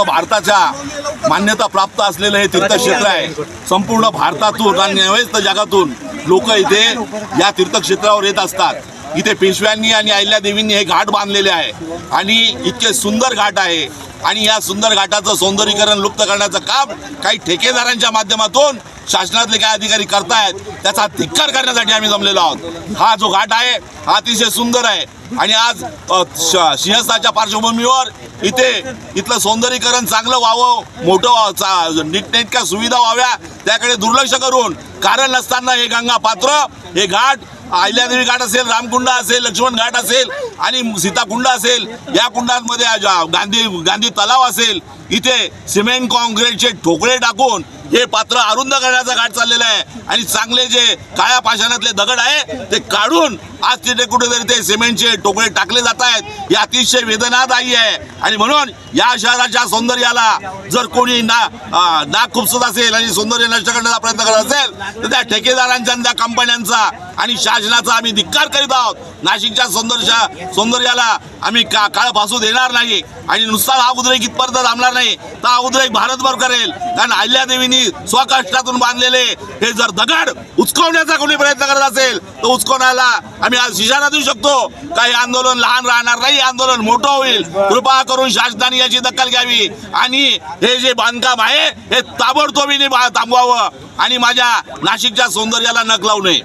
संपूर्ण भारताच्या मान्यता प्राप्त असलेलं हे तीर्थक्षेत्र आहे. संपूर्ण भारतातून आणि नव्हेच तर जगातून लोक इथे या तीर्थक्षेत्रावर येत असतात. इथे पेशव्यांनी आणि अहिल्यादेवींनी हे घाट बांधलेले आहे. आणि इतके सुंदर घाट आहे. आणि या सुंदर घाटाचं सौंदर्यीकरण लुप्त करण्याचं काम काही ठेकेदारांच्या माध्यमातून शासनातले काही अधिकारी करतायत त्याचा धिक्कार करण्यासाठी आम्ही जमलेलो आहोत. हा जो घाट आहे हा अतिशय सुंदर आहे. आणि आज श- सिंहस्थाच्या पार्श्वभूमीवर इथे इथलं सौंदर्यीकरण चांगलं व्हावं मोठं व्हावं, चा- नीटनेटक्या सुविधा व्हाव्या त्याकडे दुर्लक्ष करून कारण नसताना हे गंगा पात्र हे घाट अहिल्यादेवी घाट असेल रामकुंड असेल लक्ष्मण घाट असेल आणि सीताकुंड असेल या कुंडांमध्ये गांधी गांधी तलाव असेल इथे सिमेंट कॉन्क्रीटचे ठोकळे टाकून हे पात्र अरुंद करण्याचा घाट चाललेला आहे. आणि चांगले जे काळ्या पाषाणातले दगड आहे ते काढून आज तिथे कुठेतरी ते सिमेंटचे टोकळे टाकले जात आहेत. हे अतिशय वेदनादायी आहे. आणि म्हणून या शहराच्या सौंदर्याला जर कोणी ना अं, नाक खुपसत असेल आणि सौंदर्य नष्ट करण्याचा प्रयत्न करत असेल तर त्या ठेकेदारांच्या आणि त्या कंपन्यांचा आणि शासनाचा आम्ही धिक्कार करीत आहोत. नाशिकच्या सौंदर्य सौंदर्याला आम्ही का काळ फासू देणार नाही आणि नुसता हा उद्रेक इथपर्यंत थांबणार नाही. तर हा उद्रेक भारतभर करेल. कारण अहिल्यादेवींनी स्वकष्टातून बांधलेले हे जर दगड उचकवण्याचा कोणी प्रयत्न करत असेल तर उचकवण्याला आम्ही आज इशारा देऊ शकतो. काही आंदोलन लहान राहणार नाही. आंदोलन मोठं होईल. कृपा करून शासनाने याची दखल घ्यावी. आणि हे जे बांधकाम आहे हे ताबडतोबीने बा- थांबवावं. आणि माझ्या नाशिकच्या सौंदर्याला नख लावू नये.